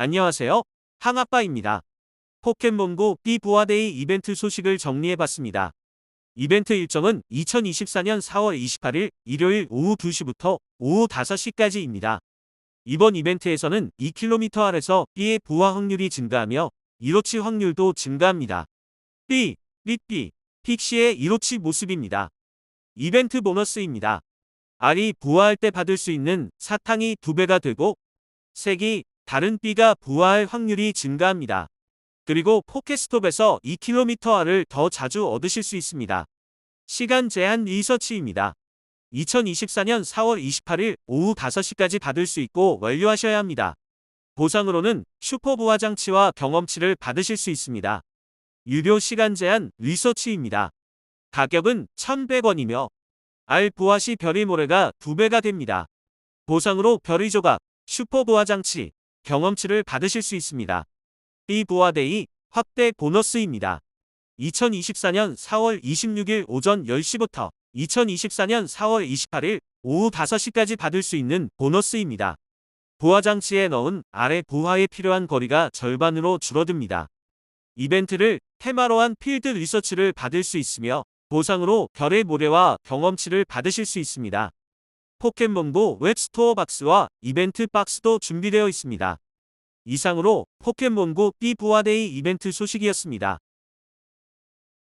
안녕하세요. 항아빠입니다. 포켓몬고 B 부화데이 이벤트 소식을 정리해봤습니다. 이벤트 일정은 2024년 4월 28일 일요일 오후 2시부터 오후 5시까지입니다. 이번 이벤트에서는 2km 아래서 B의 부화 확률이 증가하며 1호치 확률도 증가합니다. B, 삐삐, 픽시의 1호치 모습입니다. 이벤트 보너스입니다. R이 부화할 때 받을 수 있는 사탕이 2배가 되고 색이 다른 B가 부화할 확률이 증가합니다. 그리고 포켓스톱에서 2kmR을 더 자주 얻으실 수 있습니다. 시간 제한 리서치입니다. 2024년 4월 28일 오후 5시까지 받을 수 있고 완료하셔야 합니다. 보상으로는 슈퍼 부화 장치와 경험치를 받으실 수 있습니다. 유료 시간 제한 리서치입니다. 가격은 1,100원이며 알 부화 시 별의 모래가 2배가 됩니다. 보상으로 별의 조각, 슈퍼 부화 장치, 경험치를 받으실 수 있습니다. B 부화데이 확대 보너스입니다. 2024년 4월 26일 오전 10시부터 2024년 4월 28일 오후 5시까지 받을 수 있는 보너스입니다. 부화 장치에 넣은 아래 부화에 필요한 거리가 절반으로 줄어듭니다. 이벤트를 테마로 한 필드 리서치를 받을 수 있으며 보상으로 별의 모래와 경험치를 받으실 수 있습니다. 포켓몬고 웹스토어 박스와 이벤트 박스도 준비되어 있습니다. 이상으로 포켓몬고 B 부화데이 이벤트 소식이었습니다.